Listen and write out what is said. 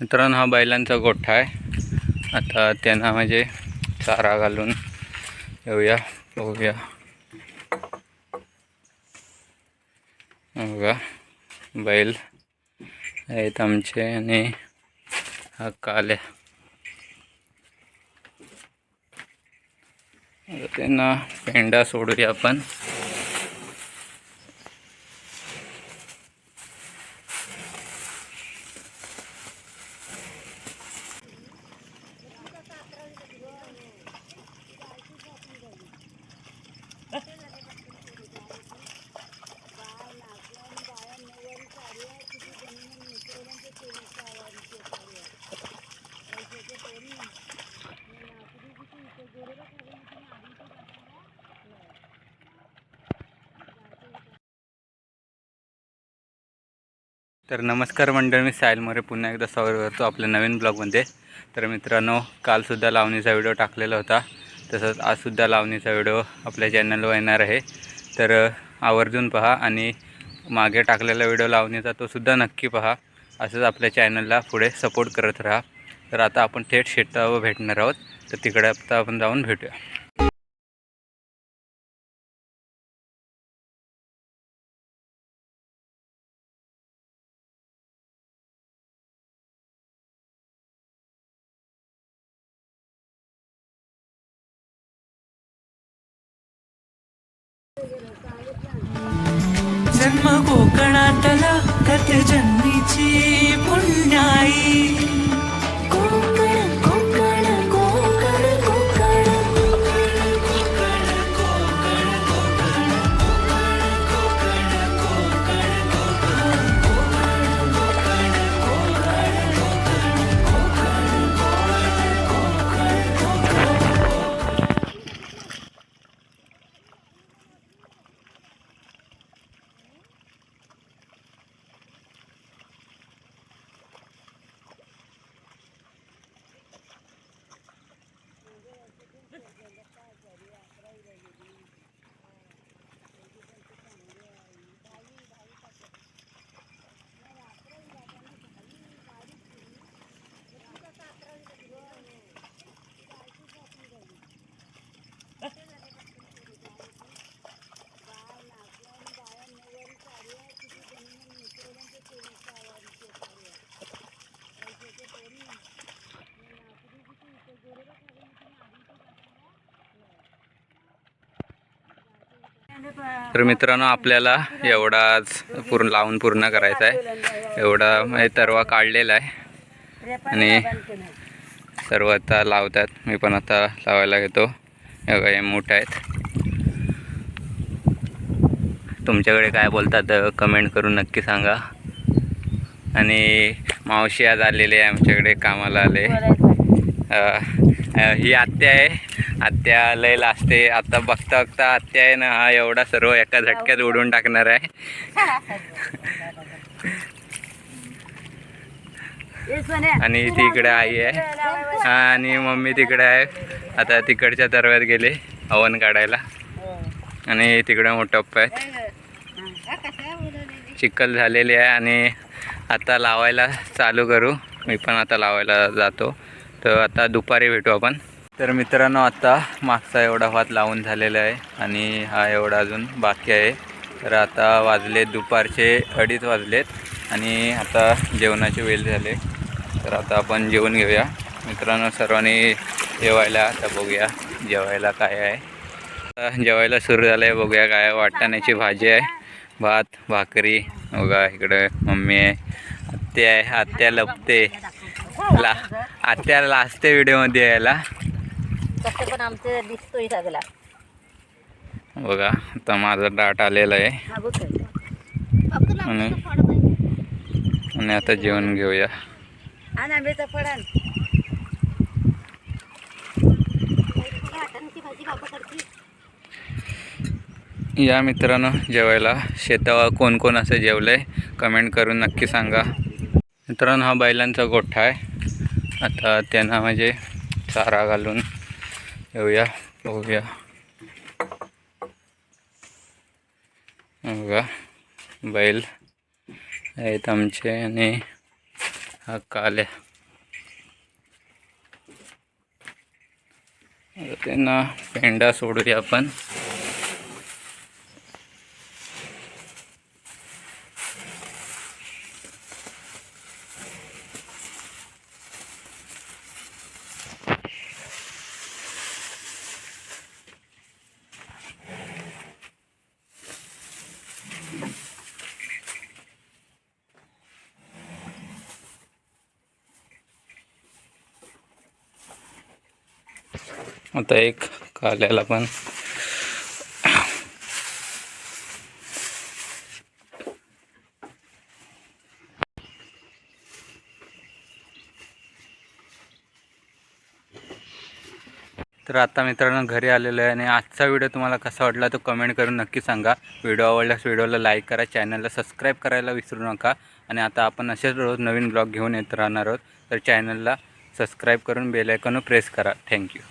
मित्रांनो हा बैलांचा गोठा आहे. आता त्यांना म्हणजे चारा घालून येऊया बघूया. बघा बैल आहेत आमचे आणि हा काल्या त्यांना पेंडा सोडूया आपण. तर नमस्कार मंडळ मी साहिल मोरे. पुन्हा एकदा स्वागत करतो आपल्या नवीन ब्लॉगमध्ये. तर मित्रांनो कालसुद्धा लावणीचा व्हिडिओ टाकलेला होता. तसंच आजसुद्धा लावणीचा व्हिडिओ आपल्या चॅनलवर येणार आहे. तर आवर्जून पहा आणि मागे टाकलेला व्हिडिओ लावणीचा तोसुद्धा नक्की पहा. असंच आपल्या चॅनलला पुढे सपोर्ट करत राहा. तर आता आपण थेट शेतावर भेटणार आहोत. तर तिकडे आता आपण जाऊन भेटूया. कोकणातला कथे तर मित्रांनो आपल्याला एवढाच पूर्ण लावून पूर्ण करायचा आहे. एवढा म्हणजे तरवा काढलेला आहे. आणि सर्व आता लावतात. मी पण आता लावायला घेतो. हे मोठे आहेत. तुमच्याकडे काय बोलतात कमेंट करून नक्की सांगा. आणि मावशी आज आलेले आहे आमच्याकडे कामाला आले. ही आत्या आहे. आत्या लय लाजते आता बघता बघता आत्या आहे ना हा एवढा सर्व एका झटक्यात उडून टाकणार आहे. आणि ती इकडे आई आहे. हा आणि मम्मी तिकडे आहे. आता तिकडच्या तरव्यात गेले हवन काढायला. आणि तिकडे मोठप्पा आहेत. चिखल झालेली आहे आणि आता लावायला चालू करू. मी पण आता लावायला जातो. तर आता दुपारी भेटू आपण. तर मित्रांनो आत्ता मागचा एवढा भात लावून झालेला आहे आणि हा एवढा अजून बाकी आहे. तर आता वाजले दुपारचे अडीच वाजलेत आणि आता जेवणाचे वेळ झाले. तर आता आपण जेवण घेऊया. मित्रांनो सर्वांनी जेवायला आता बघूया जेवायला काय आहे. आता जेवायला सुरू झालं आहे बघूया काय वाटाण्याची भाजी आहे भात भाकरी बघा इकडं मम्मी आहे आत्या आहे आत्या लपते. ला आत्या लाजते व्हिडिओमध्ये यायला. कसं पण आमचं दिसतोय सगळा. बघा आता माझा डाट आलेला आहे. हा बघ आणि आणि आता जेवण घेऊया. आणि आंब्याचं फळण या मित्रांनो जेवायला शेतावर कोण कोण असं जेवलं आहे कमेंट करून नक्की सांगा. मित्रांनो हा बैलांचा गोठा आहे. आता त्यांना म्हणजे चारा घालून येऊया पाहूया बघा बैल आहेत आमचे आणि हा काल्या त्यांना पेंडा सोडूया आपण. आता एक काल्याला पण. तर आता मित्रांनो घरी आलेलो आहे आणि आजचा व्हिडिओ तुम्हाला कसा वाटला तो कमेंट करून नक्की सांगा. व्हिडिओ आवडल्यास व्हिडिओला लाईक करा चॅनलला सबस्क्राईब करायला विसरू नका. आणि आता आपण असेच रोज नवीन ब्लॉग घेऊन येत राहणार आहोत. तर चॅनलला सबस्क्राईब करून बेल प्रेस करा. थँक्यू